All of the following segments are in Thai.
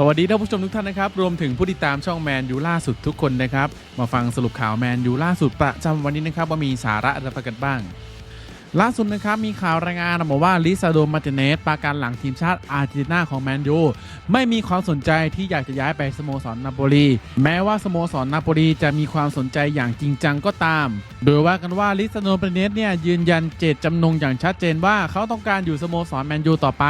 สวัสดีท่านผู้ชมทุกท่านนะครับ รวมถึงผู้ติดตามช่องแมนยูล่าสุดทุกคนนะครับ มาฟังสรุปข่าวแมนยูล่าสุดประจำวันนี้นะครับ ว่ามีสาระอะไรกันบ้าง ล่าสุดนะครับมีข่าวรายงานมาว่าลิซาโดมาร์ติเนสปราการหลังทีมชาติอาร์เจนตินาของแมนยูไม่มีความสนใจที่อยากจะย้ายไปสโมสรนาโปลีแม้ว่าสโมสรนาโปลีจะมีความสนใจอย่างจริงจังก็ตาม โดยว่ากันว่าลิซาโดมาร์ติเนสเนี่ยยืนยันเจตจำนงอย่างชัดเจนว่าเขาต้องการอยู่สโมสรแมนยูต่อไป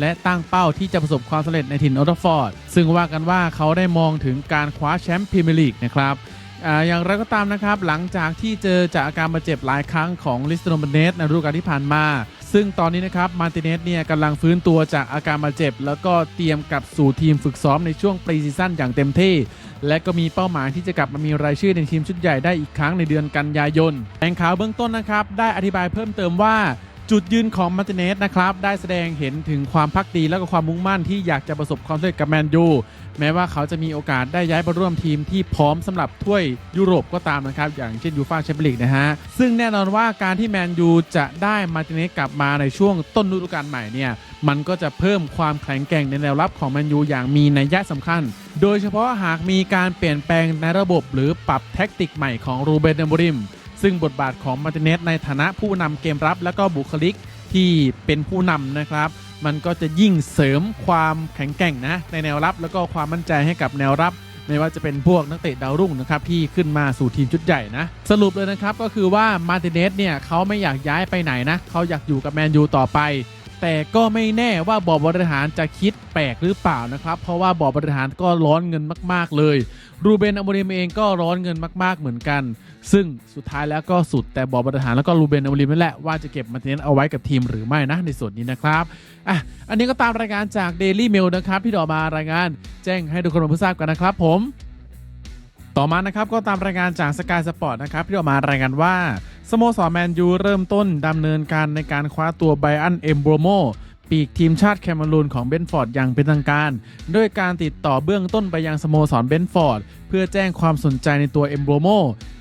และตั้งเป้าที่จะประสบความสำเร็จในถิ่นโอลด์แทัฟฟอร์ดซึ่งว่ากันว่าเขาได้มองถึงการคว้าแชมป์พรีเมียร์ลีกนะครับ อย่างไรก็ตามนะครับ หลังจากที่เจอจากอาการบาดเจ็บหลายครั้งของลิสโตนเนสในฤดูกาลที่ผ่านมา ซึ่งตอนนี้นะครับมาร์ติเนสเนี่ยกำลังฟื้นตัวจากอาการบาดเจ็บ แล้วก็เตรียมกลับสู่ทีมฝึกซ้อมในช่วงปรีซีซั่นอย่างเต็มที่ และก็มีเป้าหมายที่จะกลับมามีรายชื่อในทีมชุดใหญ่ได้อีกครั้งในเดือนกันยายนแหล่งข่าวเบื้องต้นนะครับได้อธิบายเพิ่มเติมว่า จุดยืนของมาร์ติเนสนะครับ ได้แสดงเห็นถึงความพักดีและก็ความมุ่งมั่นที่อยากจะประสบความสำเร็จกับแมนยูแม้ว่าเขาจะมีโอกาสได้ย้ายไปร่วมทีมที่พร้อมสำหรับถ้วยยุโรปก็ตามนะครับ อย่างเช่นยูฟ่าแชมเปี้ยนลีกนะฮะ ซึ่งแน่นอนว่าการที่แมนยูจะได้มาร์ติเนสกลับมาในช่วงต้นฤดูกาลใหม่เนี่ยมันก็จะเพิ่มความแข็งแกร่งในแนวรับของแมนยูอย่างมีนัยยะสำคัญ โดยเฉพาะหากมีการเปลี่ยนแปลงในระบบหรือปรับแท็กติกใหม่ของรูเบนเดมบริม ซึ่งบทบาทของมาร์ติเนสในฐานะผู้นำเกมรับ และก็บุคลิกที่เป็นผู้นำนะครับ มันก็จะยิ่งเสริมความแข็งแกร่งนะในแนวรับ แล้วก็ความมั่นใจให้กับแนวรับไม่ว่าจะเป็นพวกนักเตะดาวรุ่งนะครับที่ขึ้นมาสู่ทีมชุดใหญ่นะ สรุปเลยนะครับก็คือว่ามาร์ติเนสเนี่ยเขาไม่อยากย้ายไปไหนนะเขาอยากอยู่กับแมนยูต่อไป แต่ก็ไม่แน่ว่าบอร์ดบริหารจะคิดแปลกหรือเปล่านะครับ เพราะว่าบอร์ดบริหารก็ร้อนเงินมาก ๆ เลย รูเบนอโมริมเองก็ร้อนเงินมาก ๆ เหมือนกัน ซึ่งสุดท้ายแล้วก็สุดแต่บอร์ดบริหารแล้วก็รูเบนอโมริมนั่นแหละว่าจะเก็บมาร์ติเนเอาไว้กับทีมหรือไม่นะในส่วนนี้นะครับอะอันนี้ก็ตามรายงานจาก Daily Mail นะครับที่ออมารายงาน แจ้งให้ทุกคนรับทราบกันนะครับผม ต่อมานะครับก็ตามรายงานจากสกายสปอร์ตนะครับที่ออกมารายงานว่า สโมสรแมนยูเริ่มต้นดำเนินการในการคว้าตัวไบอันเอมโบรโมปีกทีมชาติแคนารูนของเบนฟอร์ดอย่างเป็นทางการ ด้วยการติดต่อเบื้องต้นไปยังสโมสรเบนฟอร์ด เพื่อแจ้งความสนใจในตัวเอมโบรโม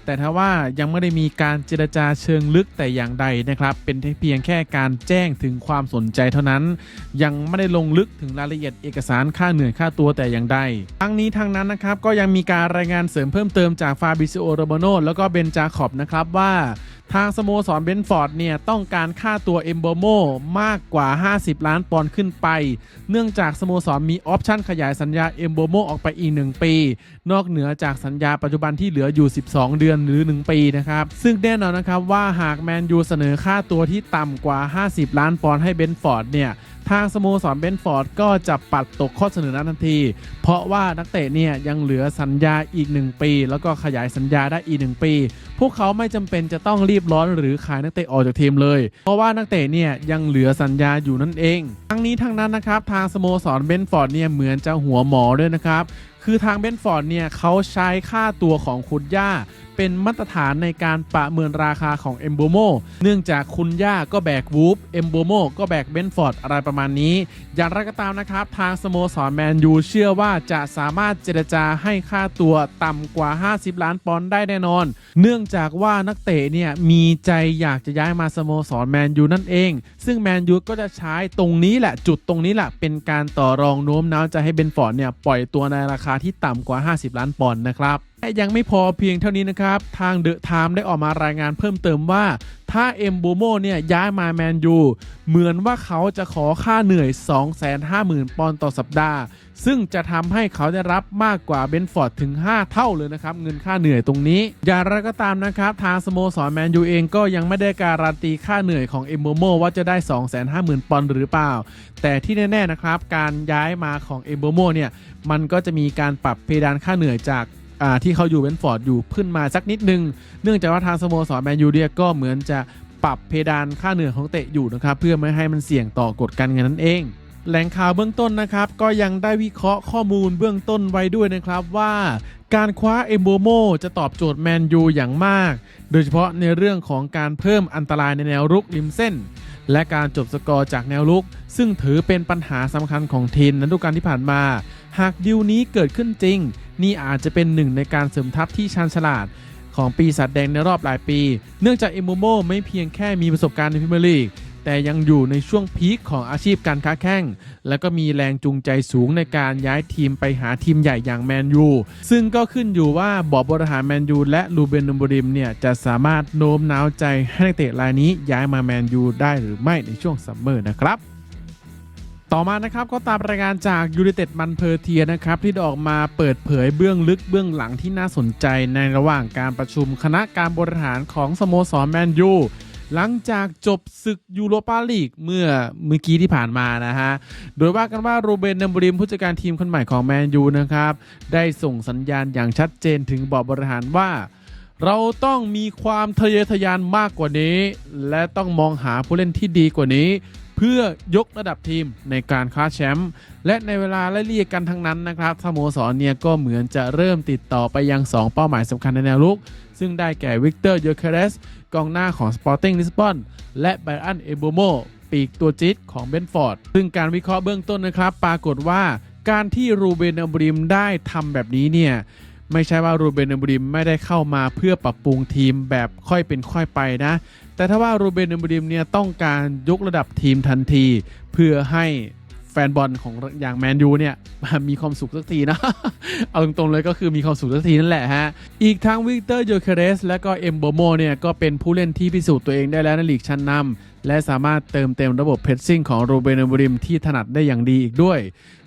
แต่ถ้าว่ายังไม่ได้มีการเจรจาเชิงลึกแต่อย่างใดนะครับ เป็นเพียงแค่การแจ้งถึงความสนใจเท่านั้น ยังไม่ได้ลงลึกถึงรายละเอียดเอกสารค่าเหนื่อยค่าตัวแต่อย่างใด ทั้งนี้ทั้งนั้นนะครับก็ยังมีการรายงานเสริมเพิ่มเติมจากฟาบิซิโอโรโบโนแล้วก็เบนจาขอบนะครับว่าทางสโมสรเบนฟอร์ดเนี่ยต้องการค่าตัวเอมโบโมมากกว่า 50 ล้านปอนด์ขึ้นไป เนื่องจากสโมสรมีออปชั่นขยายสัญญาเอมโบโมออกไปอีก 1 ปี นอกเหนือจากสัญญาปัจจุบันที่เหลืออยู่ 12 เดือนหรือ 1 ปีนะครับ ซึ่งแน่นอนนะครับว่าหากแมนยูเสนอค่าตัวที่ต่ำกว่า 50 ล้านปอนด์ให้เบนฟอร์ดเนี่ยทางสโมสรเบนฟอร์ดก็จะปัดตกข้อเสนอนั้นทันที เพราะว่านักเตะเนี่ยยังเหลือสัญญาอีก 1 ปี แล้วก็ขยายสัญญาได้อีก 1 ปี พวกเขาไม่จำเป็นจะต้องรีบร้อนหรือขายนักเตะออกจากทีมเลย เพราะว่านักเตะเนี่ยยังเหลือสัญญาอยู่นั่นเอง ทั้งนี้ทั้งนั้นนะครับทางสโมสรเบนฟอร์ดเนี่ยเหมือนจะหัวหมอด้วยนะครับคือทางเบนฟอร์ดเนี่ยเขาใช้ค่าตัวของคุณย่าเป็นมาตรฐานในการประเมินราคาของเอมโบโมเนื่องจากคุณย่าก็แบกวูฟเอมโบโมก็แบกเบนฟอร์ดอะไรประมาณนี้ อย่างไรก็ตามนะครับ ทางสโมสรแมนยูเชื่อว่าจะสามารถเจรจาให้ค่าตัวต่ำกว่า 50 ล้านปอนด์ได้แน่นอน เนื่องจากว่านักเตะเนี่ยมีใจอยากจะย้ายมาสโมสรแมนยูนั่นเอง ซึ่งแมนยูก็จะใช้ตรงนี้แหละจุดตรงนี้แหละเป็นการต่อรองโน้มน้าวจะให้เบนฟอร์ดเนี่ยปล่อยตัวในราคาที่ต่ำกว่า 50 ล้านปอนด์นะครับ และยังไม่พอเพียงเท่านี้นะครับ ทางเดอะไทม์ได้ออกมารายงานเพิ่มเติมว่า ถ้าเอมโบโมเนี่ยย้ายมาแมนยูเหมือนว่าเขาจะขอค่าเหนื่อย 250,000 ปอนด์ต่อสัปดาห์ ซึ่งจะทำให้เขาได้รับมากกว่าเบนฟอร์ดถึง 5 เท่าเลยนะครับ เงินค่าเหนื่อยตรงนี้ อย่างไรก็ตามนะครับ ทางสโมสรแมนยูเองก็ยังไม่ได้การันตีค่าเหนื่อยของเอมโบโมว่าจะได้ 250,000 ปอนด์หรือเปล่า แต่ที่แน่ๆนะครับการย้ายมาของเอมโบโมเนี่ยมันก็จะมีการปรับเพดานค่าเหนื่อยจาก ที่เขาอยู่เวนฟอร์ดอยู่ขึ้นมาสักนิดนึง เนื่องจากว่าทางสโมสรแมนยูเนี่ยก็เหมือนจะปรับเพดานค่าเหนื่อยของเตะอยู่นะครับเพื่อไม่ให้มันเสี่ยงต่อกฎการเงินนั่นเองแหล่งข่าวเบื้องต้นนะครับ ก็ยังได้วิเคราะห์ข้อมูลเบื้องต้นไว้ด้วยนะครับว่าการคว้าเอมโบโมจะตอบโจทย์แมนยูอย่างมาก โดยเฉพาะในเรื่องของการเพิ่มอันตรายในแนวรุกริมเส้น และการจบสกอร์จากแนวลุก ซึ่งถือเป็นปัญหาสำคัญของทีมในฤดูกาลที่ผ่านมา หากดิวนี้เกิดขึ้นจริง นี่อาจจะเป็นหนึ่งในการเสริมทัพที่ชาญฉลาด ของปีศาจแดงในรอบหลายปี เนื่องจากเอโมโมไม่เพียงแค่มีประสบการณ์ในพรีเมียร์ลีกแต่ยังอยู่ในช่วงพีคของอาชีพการค้าแข่ง และก็มีแรงจูงใจสูงในการย้ายทีมไปหาทีมใหญ่อย่างแมนยู ซึ่งก็ขึ้นอยู่ว่าบอร์ดบริหารแมนยูและลูเบนนุมบริมเนี่ยจะสามารถโน้มน้าวใจให้นักเตะรายนี้ย้ายมาแมนยูได้หรือไม่ในช่วงซัมเมอร์นะครับ ต่อมานะครับก็ตามรายงานจากยู i นเต็ดมันเพอร์เทียนะครับที่ออกมาเปิดเผยเบื้องลึกเบื้องหลังที่น่าสนใจในระหว่างการประชุมคณะการบริหารของสโมสรแมนยูหลังจากจบศึกยูโรปาลีกเมื่อเมื่อกี้ที่ผ่านมานะฮะ โดยว่ากันว่าโรเบนเนมบริมผู้จัดการทีมคนใหม่ของแมนยูนะครับ ได้ส่งสัญญาณอย่างชัดเจนถึงบอร์ดบริหารว่า เราต้องมีความทะเยอทะยานมากกว่านี้ และต้องมองหาผู้เล่นที่ดีกว่านี้ พื่อยกระดับทีมในการคว้าแชมป์และในเวลาไล่เลี่ยกันทั้งนั้นนะครับสโมสรเนี่ยก็เหมือนจะเริ่มติดต่อไปยัง 2 เป้าหมายสำคัญในแนวลุก ซึ่งได้แก่วิกเตอร์โยเคเรสกองหน้าของ Sporting Lisbon และไบรอันเอโบโมปีกตัวจิ๊ดของเบนฟอร์ด ซึ่งการวิเคราะห์เบื้องต้นนะครับ ปรากฏว่าการที่รูเบนอับริมได้ทำแบบนี้เนี่ย ไม่ใช่ว่ารูเบนอัมบริมไม่ได้เข้ามาเพื่อปรับปรุงทีมแบบค่อยเป็นค่อยไปนะ แต่ถ้าว่ารูเบนอัมบริมเนี่ยต้องการยกระดับทีมทันที เพื่อให้ แฟนบอลของอย่างแมนยูเนี่ยมีความสุขสักทีนะ เอาตรงๆเลยก็คือมีความสุขสักทีนั่นแหละฮะ อีกทั้งวิกเตอร์โยเคเรสและก็เอมโบโมเนี่ยก็เป็นผู้เล่นที่พิสูจน์ตัวเองได้แล้วในลีกชั้นนำและสามารถเติมเต็มระบบเพรสซิ่งของโรเบนอบริมที่ถนัดได้อย่างดีอีกด้วย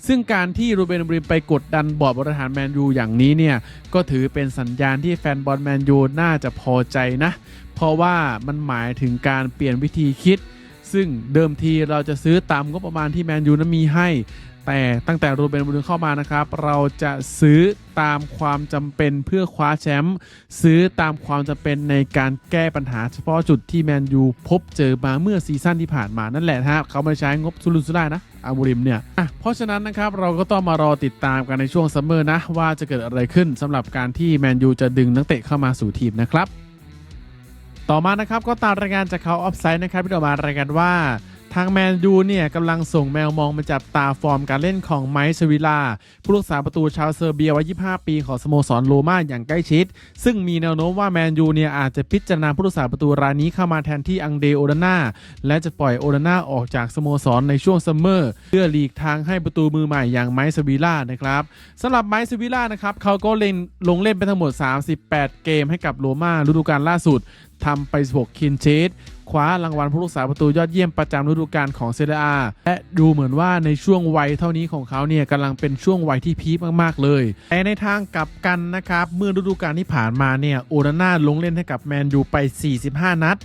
ซึ่งการที่โรเบนอบริมไปกดดันบอร์ดบริหารแมนยูอย่างนี้เนี่ยก็ถือเป็นสัญญาณที่แฟนบอลแมนยูน่าจะพอใจนะ เพราะว่ามันหมายถึงการเปลี่ยนวิธีคิด ซึ่งเดิมทีเราจะซื้อตามงบประมาณที่แมนยูนั้นมีให้ แต่ตั้งแต่โรเบนบูนเข้ามานะครับ เราจะซื้อตามความจำเป็นเพื่อคว้าแชมป์ซื้อตามความจำเป็นในการแก้ปัญหาเฉพาะจุดที่แมนยูพบเจอมาเมื่อซีซั่นที่ผ่านมานั่นแหละฮะเขาไม่ใช้งบสุรุ่ยสุร่ายนะอาบูริมเนี่ยอะเพราะฉะนั้นนะครับเราก็ต้องมารอติดตามกันในช่วงซัมเมอร์นะว่าจะเกิดอะไรขึ้นสำหรับการที่แมนยูจะดึงนักเตะเข้ามาสู่ทีมนะครับ ต่อมานะครับก็ตามรายงานจากเขาออฟไซด์นะครับที่ออกมารายงานว่าทางแมนยูเนี่ยกำลังส่งแมวมองมาจับตาฟอร์มการเล่นของไมซ์สวิลา ผู้รักษาประตูชาวเซอร์เบียวัย 25 ปีของสโมสรโรม่าอย่างใกล้ชิด ซึ่งมีแนวโน้มว่าแมนยูเนี่ยอาจจะพิจารณาผู้รักษาประตูรายนี้เข้ามาแทนที่อังเดโอนาน่าและจะปล่อยโอนาน่าออกจากสโมสรในช่วงซัมเมอร์เพื่อหลีกทางให้ประตูมือใหม่อย่างไมซ์สวิลานะครับสำหรับไมซ์สวิลานะครับเขาก็เล่นลงเล่นไปทั้งหมด 38 เกมให้กับโรม่าฤดูกาลล่าสุด ทำไป 16 คินเชสคว้ารางวัลผู้รักษาประตูยอดเยี่ยมประจำฤดูกาลของเซเรียอาและดูเหมือนว่าในช่วงวัยเท่านี้ของเขาเนี่ยกำลังเป็นช่วงวัยที่พีคมากๆ เลย แต่ในทางกลับกันนะครับ เมื่อฤดูกาลที่ผ่านมาเนี่ยโอนาน่าลงเล่นให้กับแมนยูไป 45 นัด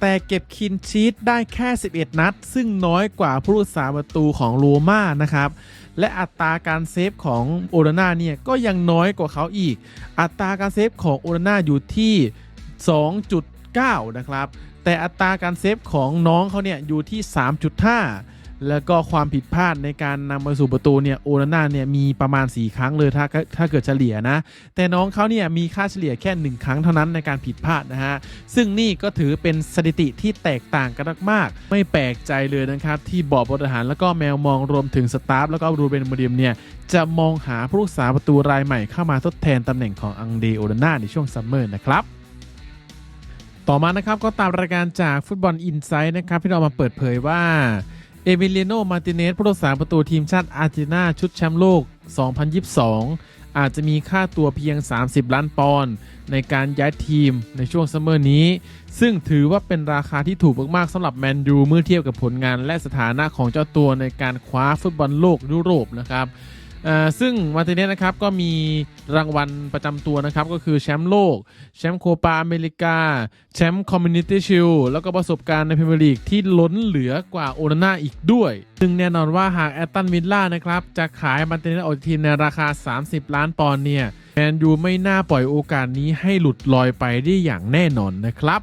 แต่เก็บคินชีตได้แค่ 11 นัด ซึ่งน้อยกว่าผู้รักษาประตูของโรม่านะครับและอัตราการเซฟของโอนาน่าเนี่ยก็ยังน้อยกว่าเขาอีก อัตราการเซฟของโอนาน่าอยู่ที่ 2. 2.9นะครับ แต่อัตราการเซฟของน้องเขาเนี่ยอยู่ที่ 3.5 แล้วก็ความผิดพลาดในการนำมาสู่ประตูเนี่ยโอนาน่าเนี่ยมีประมาณ 4 ครั้งเลยถ้าถ้าเกิดเฉลี่ยนะ แต่น้องเขาเนี่ยมีค่าเฉลี่ยแค่ 1 ครั้งเท่านั้นในการผิดพลาดนะฮะ ซึ่งนี่ก็ถือเป็นสถิติที่แตกต่างกันมากๆ ไม่แปลกใจเลยนะครับที่บอร์ดบริหารแล้วก็แมวมองรวมถึงสตาฟแล้วก็รูเบนมาเดียมเนี่ยจะมองหาผู้รักษาประตูรายใหม่เข้ามาทดแทนตำแหน่งของอังเดโอนาน่าในช่วงซัมเมอร์นะครับ ต่อมานะครับก็ตามรายการจากฟุตบอลอินไซด์นะครับที่เรามาเปิดเผยว่าเอมิเลียโน มาติเนสผู้รักษาประตูทีมชาติอาร์เจนตินาชุดแชมป์โลก 2022 อาจจะมีค่าตัวเพียง 30 ล้านปอนด์ในการย้ายทีมในช่วงซัมเมอร์นี้ ซึ่งถือว่าเป็นราคาที่ถูกมากๆสำหรับแมนยูเมื่อเทียบกับผลงานและสถานะของเจ้าตัวในการคว้าฟุตบอลโลกยุโรปนะครับ ซึ่งมาร์ติเนสนะครับก็มีรางวัลประจำตัวนะครับ ก็คือแชมป์โลก แชมป์โคปาอเมริกา แชมป์คอมมูนิตี้ชิลแล้วก็ประสบการณ์ในพรีเมียร์ลีกที่ล้นเหลือกว่าโอนาน่าอีกด้วย ซึ่งแน่นอนว่าหากแอตตันวิลล่านะครับ จะขายมาร์ติเนสออกทีมในราคา 30 ล้านปอนด์เนี่ยแมนยูไม่น่าปล่อยโอกาสนี้ให้หลุดลอยไปได้อย่างแน่นอนนะครับ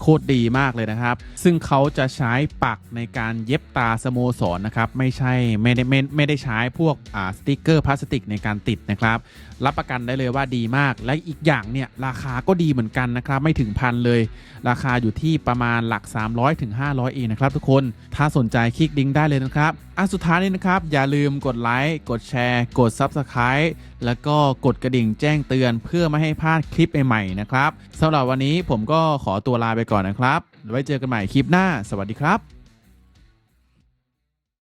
โคตรดีมากเลยนะครับ ซึ่งเขาจะใช้ปักในการเย็บตาสโมสรนนะครับ ไม่ใช่ไม่ได้ไม่ไม่ได้ใช้พวกอ่าสติกเกอร์พลาสติกในการติดนะครับ รับประกันได้เลยว่าดีมาก และอีกอย่างเนี่ยราคาก็ดีเหมือนกันนะครับ ไม่ถึงพันเลย ราคาอยู่ที่ประมาณหลัก 300ถึง500เองนะครับทุกคน ถ้าสนใจคลิกลิงก์ได้เลยนะครับอะสุดท้ายนี้นะครับ อย่าลืมกดไลค์ กดแชร์ กด Subscribe แล้วก็กดกระดิ่งแจ้งเตือน เพื่อไม่ให้พลาดคลิปใหม่ๆนะครับสำหรับวันนี้ผมก็ขอตัวลาไปก่อนนะครับ ไว้เจอกันใหม่คลิปหน้า สวัสดีครับ